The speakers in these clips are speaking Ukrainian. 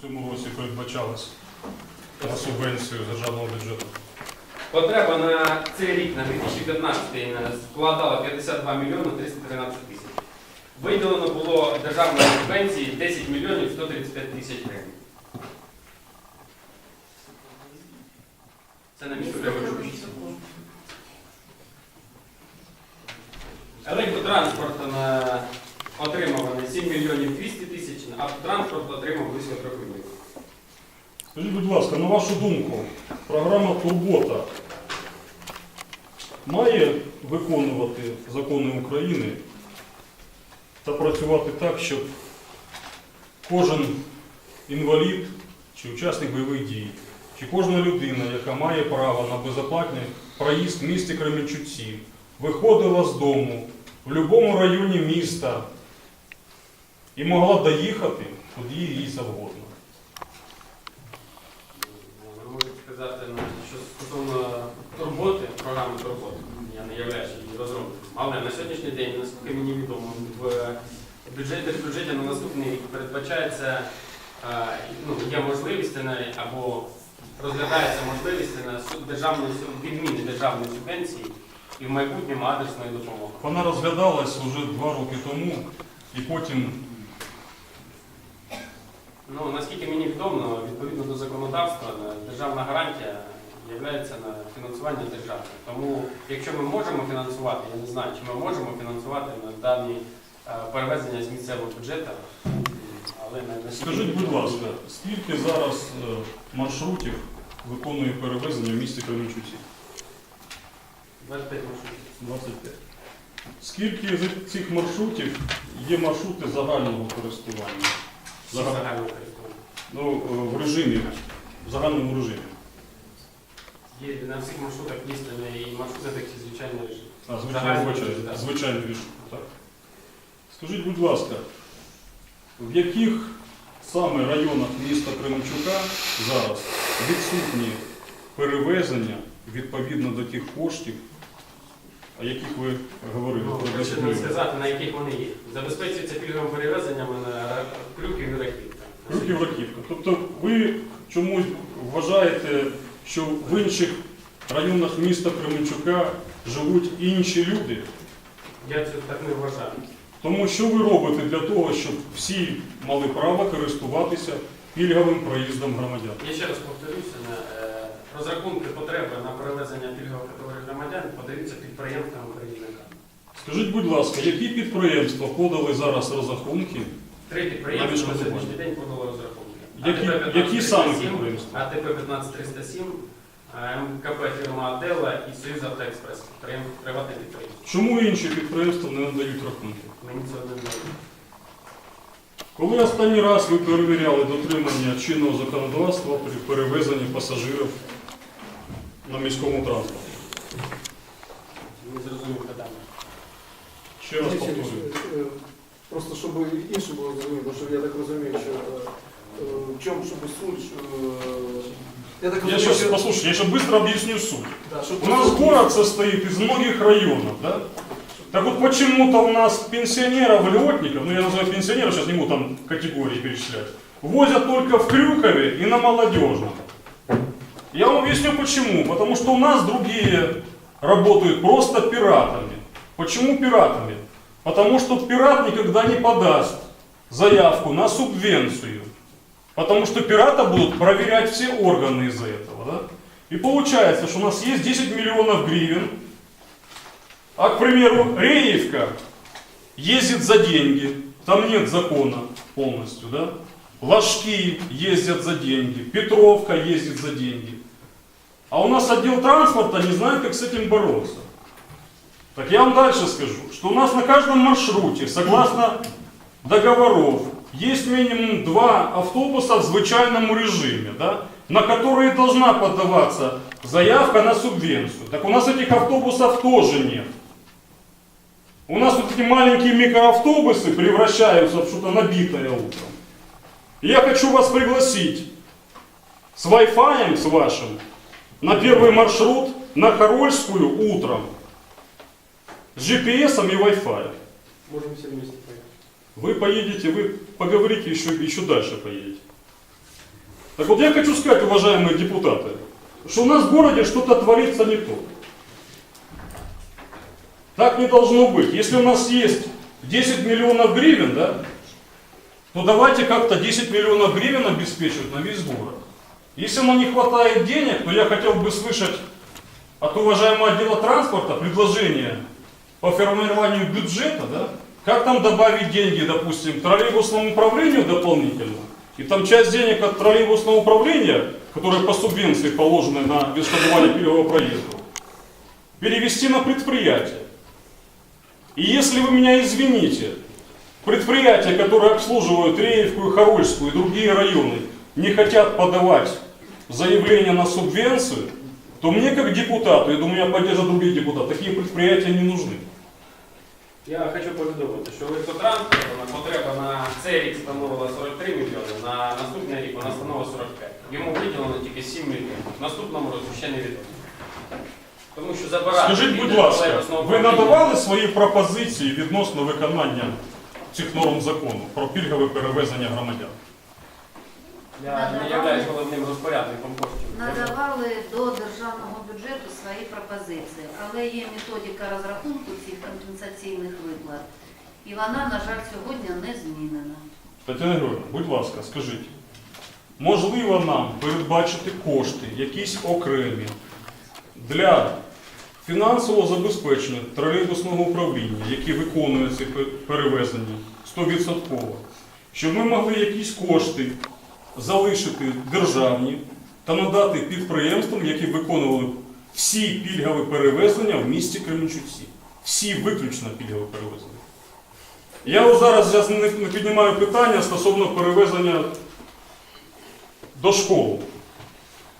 В цьому році передбачалось субвенцію державного бюджету. Потреба на цей рік, на 2015 складала 52 мільйони 313 тисяч. Виділено було державної субвенції 10 мільйонів 135 тисяч гривень. Це на місцеве виключно. Скажіть, будь ласка, на вашу думку, програма Турбота має виконувати закони України та працювати так, щоб кожен інвалід чи учасник бойових дій, чи кожна людина, яка має право на безоплатний проїзд в місті Кременчуці, виходила з дому в будь-якому районі міста і могла доїхати куди їй завгодно. Ви можете сказати, ну, що стосовно турботи, програми турботи, я не являюся її розробником. Але на сьогоднішній день, наскільки мені відомо, в бюджеті, в бюджеті на наступний рік передбачається, е, ну, є можливість на- або розглядається можливість на державної відміни державної субвенції і в майбутньому адресної допомоги. Вона розглядалась вже два роки тому, і потім Ну, наскільки мені відомо, відповідно до законодавства, е, державна гарантія є на фінансування держави. Тому, якщо ми можемо фінансувати, я не знаю, чи ми можемо фінансувати на дані е, перевезення з місцевого бюджету, але на скажіть, будь ласка, скільки зараз е, маршрутів виконує перевезення в місті Кременчуці? 25 маршрутів. 25. Скільки з цих маршрутів є маршрути загального користування? Загального. Ну, е, в режимі, в загальному режимі. Є на всіх маршрутах є і маршрути такі звичайний режим. А, режим, так. звичайний режим. Так. Скажіть, будь ласка, в яких саме районах міста Кременчука зараз відсутні перевезення відповідно до тих коштів, о яких ви говорили? Ну, Хочу не сказати, на яких вони є. Забезпечується пільговим перевезенням на крюків і раків. Крюків раківка. Тобто ви чомусь вважаєте, що в інших районах міста Кременчука живуть інші люди? Я цього так не вважаю. Тому що ви робите для того, щоб всі мали право користуватися пільговим проїздом громадян? Я ще раз повторюся, на, е, розрахунки потреби на перевезення пільгових категорій громадян подаються підприємствам перевізникам. Скажіть, будь ласка, які підприємства подали зараз розрахунки? Три підприємства на сьогоднішній день подали розрахунки. Які, АТП які саме підприємства? АТП 15307, е, МКП фірма Адела і Союз Автоекспрес. Приватне підприємство. Чому інші підприємства не надають рахунки? Мені цього не знаю. Коли останній раз ви перевіряли дотримання чинного законодавства при перевезенні пасажирів на міському транспорті? Не зрозумів питання. Ще раз Олексій повторюю. Ілліч, е, Просто щоб інше було зрозуміло, що я так розумію, що е, е, в чому щоб суть. що, е, Я так Я розумію, сейчас, що, послушайте, я сейчас быстро объясню суть. да, щоб У нас город состоит из многих районов, да? Так вот почему-то у нас пенсионеров, льготников, ну я называю пенсионеров, сейчас не буду там категории перечислять, возят только в Крюкове и на Молодежном. Я вам объясню почему. Потому что у нас другие работают просто пиратами. Почему пиратами? Потому что пират никогда не подаст заявку на субвенцию. Потому что пирата будут проверять все органы из-за этого. Да? И получается, что у нас есть 10 миллионов гривен, а, к примеру, Реевка ездит за деньги, там нет закона полностью, да? Ложки ездят за деньги, Петровка ездит за деньги. А у нас отдел транспорта не знает, как с этим бороться. Так я вам дальше скажу, что у нас на каждом маршруте, согласно договоров, есть минимум два автобуса в звычайном режиме, да, на которые должна подаваться заявка на субвенцию. Так у нас этих автобусов тоже нет. У нас вот эти маленькие микроавтобусы превращаются в что-то набитое утром. И Я хочу вас пригласить с Wi-Fi с вашим на первый маршрут на Харольскую утром. С GPS и Wi-Fi. Можемо всі вместе поїхати. Вы поедете, вы поговорите еще, еще дальше поедете. Так вот я хочу сказать, уважаемые депутаты, что у нас в городе что-то творится не то. Так не должно быть. Если у нас есть 10 миллионов гривен, да, то давайте как-то 10 миллионов гривен обеспечивать на весь город. Если нам не хватает денег, то я хотел бы слышать от уважаемого отдела транспорта предложение по формированию бюджета, да, как там добавить деньги, допустим, троллейбусному управлению дополнительно, и там часть денег от троллейбусного управления, которые по субвенции положены на відшкодування пільгового проезда, перевести на предприятие. И если вы меня извините, предприятия, которые обслуживают Реевку и Харольскую и другие районы, не хотят подавать заявление на субвенцию, то мне как депутату, я думаю, я поддержу других депутатов, такие предприятия не нужны. Я хочу повідомити, що електротранспорту на потреба на цей рік становила 43 мільйони, на наступний рік вона становила 45. Йому виділено тільки 7 мільйонів. В наступному році ще не відомо. Тому що забирати... Скажіть, будь від ласка, тролейбусного ви управління- надавали свої пропозиції відносно виконання цих норм закону про пільгове перевезення громадян? Я не являюсь головним розпорядником коштів. Надавали до державного бюджету свої пропозиції, але є методика розрахунку цих компенсаційних виплат, і вона, на жаль, сьогодні не змінена. Тетяна Григорівна, будь ласка, скажіть, можливо нам передбачити кошти, якісь окремі, для фінансового забезпечення тролейбусного управління, які виконує ці перевезення 100%, щоб ми могли якісь кошти залишити державні та надати підприємствам, які виконували всі пільгові перевезення в місті Кременчуці. Всі виключно пільгові перевезення. Я ось зараз не піднімаю питання стосовно перевезення до школи.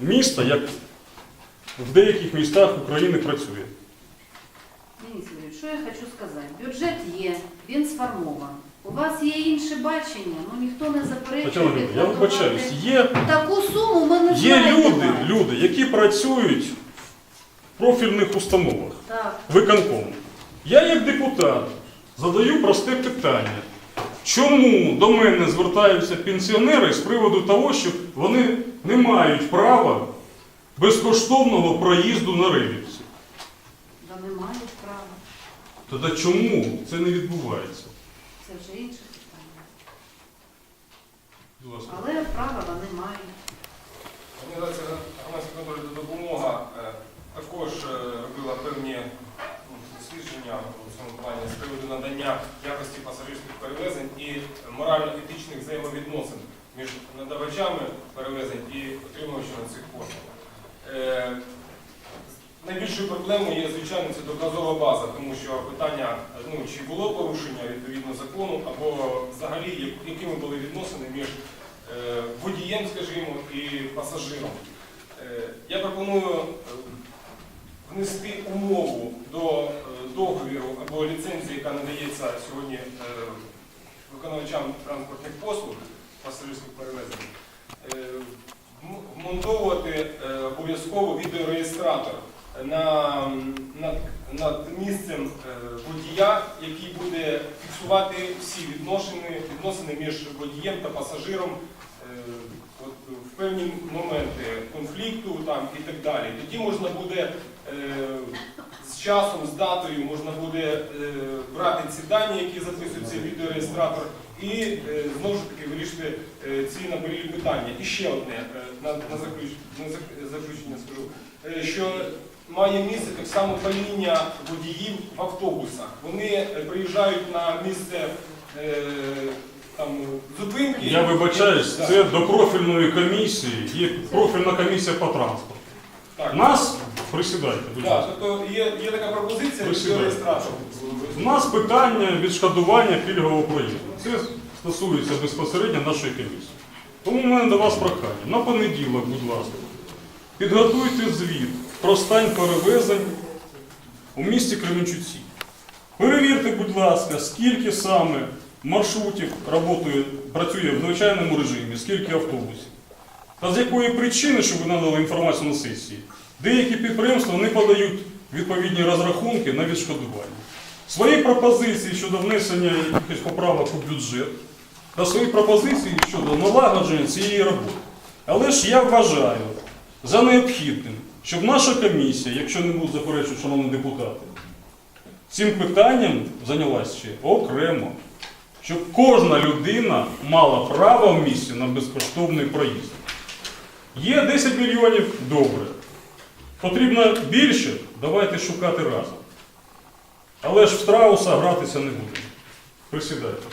Міста, як в деяких містах України працює. Денис Юрійович, що я хочу сказати? Бюджет є, він сформований. У вас є інше бачення, ну ніхто не заперечує. Тетяна я відкладувати. вибачаюсь, є, Таку суму ми не є знаємо. люди, люди, які працюють в профільних установах. Так. виконкому. Я як депутат задаю просте питання. Чому до мене звертаються пенсіонери з приводу того, що вони не мають права безкоштовного проїзду на Ревівці? Да не мають права. Тоді чому це не відбувається? Це вже інше питання. Будь ласка. Але права вони мають. Організація громадська контролю та допомога е, також е, робила певні ну, дослідження у цьому плані з приводу надання якості пасажирських перевезень і морально-етичних взаємовідносин між надавачами перевезень і отримувачами цих послуг. Е, Найбільшою проблемою є, звичайно, це доказова база, тому що питання, ну, чи було порушення відповідно закону, або взагалі якими були відносини між е, водієм, скажімо, і пасажиром. Е, Я пропоную внести умову до договіру або ліцензії, яка надається сьогодні виконавачам транспортних послуг пасажирських перевезень, вмонтовувати обов'язково відеореєстратор на, над, місцем е, водія, який буде фіксувати всі відносини, між водієм та пасажиром е, в певні моменти конфлікту і так далі. Тоді можна буде е, з часом, з датою, можна буде брати ці дані, які записуються в відеореєстратор, і е, знову ж таки вирішити е, ці наболілі питання. І ще одне е, на, на, заключ- на заключення скажу, що має місце так само паління водіїв в автобусах. Вони приїжджають на місце там, зупинки. Я вибачаюсь, це до профільної комісії, є профільна комісія по транспорту. Так. Нас присідайте, будь Так, ласка. тобто є, є така пропозиція Ви сідайте. реєстратор. У нас питання відшкодування пільгового проїзду. Це стосується безпосередньо нашої комісії. Тому в мене до вас прохання. На понеділок, будь ласка, підготуйте звіт про стан перевезень у місті Кременчуці. Перевірте, будь ласка, скільки саме маршрутів працює, працює в звичайному режимі, скільки автобусів. Та з якої причини, щоб ви надали інформацію на сесії, деякі підприємства не подають відповідні розрахунки на відшкодування. Свої пропозиції щодо внесення якихось поправок у бюджет та свої пропозиції щодо налагодження цієї роботи. Але ж я вважаю за необхідним, щоб наша комісія, якщо не будуть заперечувати, шановні депутати, цим питанням зайнялася ще окремо, щоб кожна людина мала право в місті на безкоштовний проїзд. Є 10 мільйонів добре. Потрібно більше, давайте шукати разом. Але ж в страуса гратися не будемо. Присідайте.